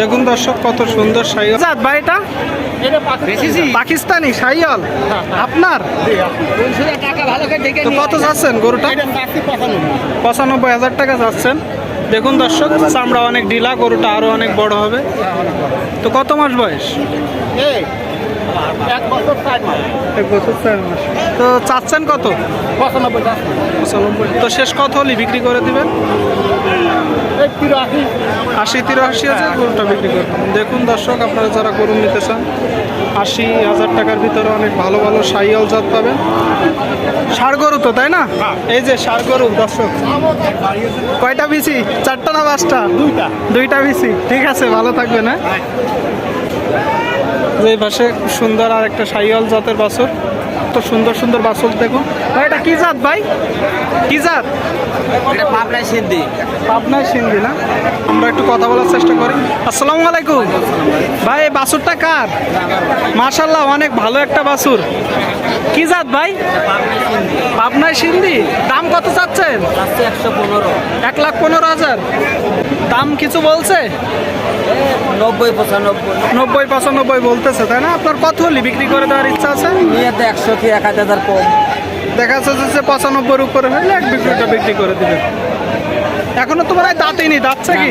দেখুন দর্শক কত সুন্দর সাইয়াল জাত ভাই এটা? পাকিস্তানি। সাইয়াল আপনার? কত যাচ্ছেন গরুটা? পঁচানব্বই। হাজার টাকা যাচ্ছেন। দেখুন দর্শক চামড়া অনেক ঢিলা গরুটা আরও অনেক বড় হবে। তো কত মাস বয়স? এক বছর চার মাস। তো চাচ্ছেন কত? পঁচানব্বই তো শেষ কত হলে বিক্রি করে দিবেন? আশি তিরাশি হাজার গরুটা বিক্রি করবেন দেখুন দর্শক আপনারা যারা গরু নিতে চান আশি হাজার টাকার ভিতরে অনেক ভালো ভালো সাইয়াল জাত পাবেন। ষাড় গরু তো তাই না? এই যে ষাড় গরু দর্শক। কয়টা বিসি চারটা না পাঁচটা? দুইটা। দুইটা বিসি ঠিক আছে ভালো থাকবেন হ্যাঁ? যে এই পাশে সুন্দর আর একটা সাইয়াল জাতের বাছর। তো সুন্দর সুন্দর বাছর দেখুন ভাই এটা কি জাত ভাই? কি জাত? এটা পাবনায় সিদ্ধি পাবনায় সিন্ধি না? আমরা একটু কথা বলার চেষ্টা করি। আসসালামু আলাইকুম। ভাই এই বাছুরটা কার? মাশাল্লাহ অনেক ভালো একটা বাছুর কি জাত ভাই? পাবনায় সিন্ধি। দাম কত চাচ্ছেন? একশো পনেরো। এক লাখ পনেরো হাজার। দাম কিছু বলছে? নব্বই পঁচানব্বই। নব্বই পঁচানব্বই বলতেছে তাই না? আপনার কত হলে বিক্রি করে দেওয়ার ইচ্ছা আছে? নিয়ে তো একশো কি এক হাজার কম। দেখা যাচ্ছে যে পঁচানব্বইয়ের উপরে হলে এক বিক্রিটা বিক্রি করে দিবে। এখনও তো মনে হয় দাঁতেনি দাঁতছে কি?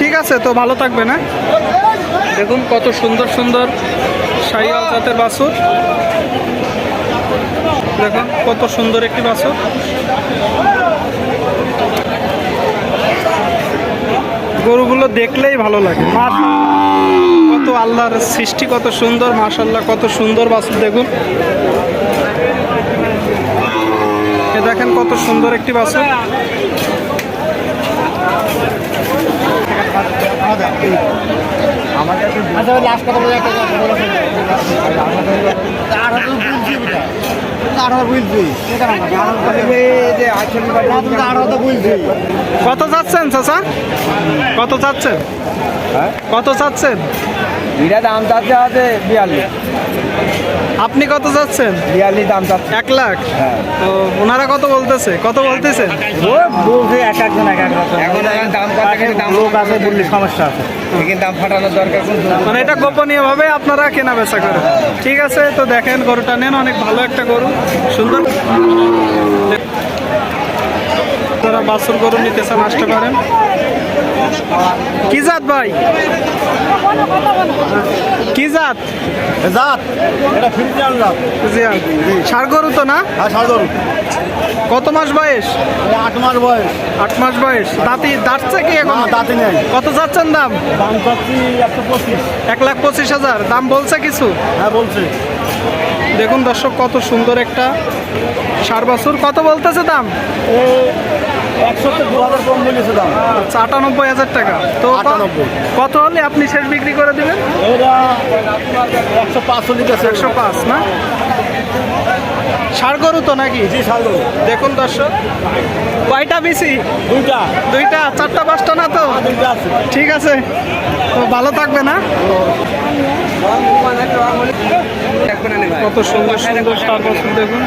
ঠিক আছে তো ভালো থাকবে না? দেখুন কত সুন্দর সুন্দর সাইয়াল জাতের বাছুর। দেখুন কত সুন্দর একটি বাছুর। গরুগুলো দেখলেই ভালো লাগে। কত আল্লাহর সৃষ্টি, কত সুন্দর মাশাল্লাহ কত সুন্দর বাছুর, দেখুন। এ দেখেন কত সুন্দর একটি বাছুর। আচ্ছা কথা বলে কত চাচ্ছেন চাচা কত চাচ্ছেন? কত চাচ্ছেন? এটা দাম চাচ্ছে আছে বিয়াল্লিশ। আপনি কত চাচ্ছেন? বিয়াল্লিশ দাম চাচ্ছে। এক লাখ? হ্যাঁ। তো ওনারা কত বলতেছে? কত বলতেছেন? ও বলছে এক একজন এক এক এখন দাম দাম লোক আছে বললে সমস্যা আছে। কিন্তু দাম ফাটানোর দরকার মানে এটা গোপনীয় ভাবে আপনারা কেনা বেচা করেন। ঠিক আছে তো দেখেন গরুটা নেন অনেক ভালো একটা গরু। সুন্দর। যারা বাছুর গরু নিতে চান আসতে পারেন। কি জাত ভাই? কি জাত? জাত। এটা ফ্রিজিয়ান জাত। জিয়ান ষাড় গরু তো না? হ্যাঁ সাধারণ কত মাস বয়স? আট মাস বয়স। আট মাস বয়স। দাঁতি দাঁতছে কি এখন? দাঁতে নেই। কত যাচ্ছেন দাম? দাম পাচ্ছি একশো পঁচিশ। এক লাখ পঁচিশ হাজার। দাম বলছে কিছু? হ্যাঁ বলছে। দেখুন দর্শক কত সুন্দর একটা সার বছর। কত বলতেছে দাম? দু হাজার কম বলেছে দাম। আচ্ছা আটানব্বই হাজার টাকা। তো আটানব্বই। কত হলে আপনি শেষ বিক্রি করে দিবেন? এটা একশো লিটার একশো পাঁচ না? ষাড় গরু তো নাকি? জি সাধারণ দেখুন দর্শক কয়টা বেশি দুইটা। দুইটা চারটা পাঁচটা না তো? দুইটা আছে। ঠিক আছে তো ভালো থাকবে না কত সুন্দর সুন্দর ষাড় দেখুন।